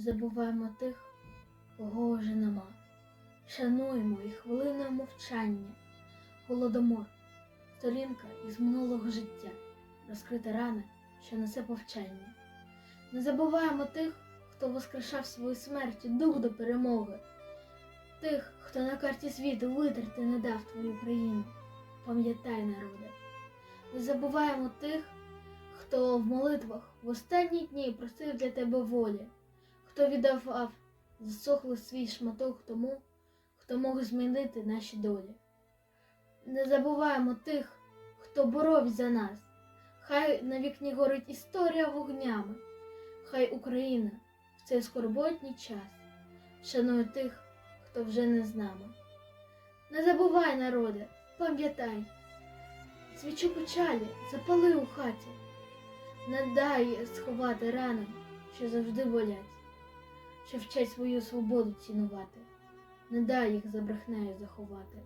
забуваємо тих, кого вже нема. Шануємо і хвилиною мовчання, голодомор, сторінка із минулого життя, розкрита рана, що несе повчання. Не забуваємо тих, хто воскрешав свою смерть дух до перемоги, тих, хто на карті світу витерти не дав твою країну. Пам'ятай, народе. Не забуваємо тих, хто в молитвах в останні дні просив для тебе волі, хто віддавав засохлий свій шматок тому, хто мог змінити наші долі. Не забуваємо тих, хто боровся за нас. Хай на вікні горить історія вогнями, хай Україна в цей скорботній час шанує тих, хто вже не з нами. Не забувай, народе, пам'ятай, свічу печалі запали у хаті, не дай сховати рани, що завжди болять, що вчать свою свободу цінувати, не дай їх за брехнею заховати.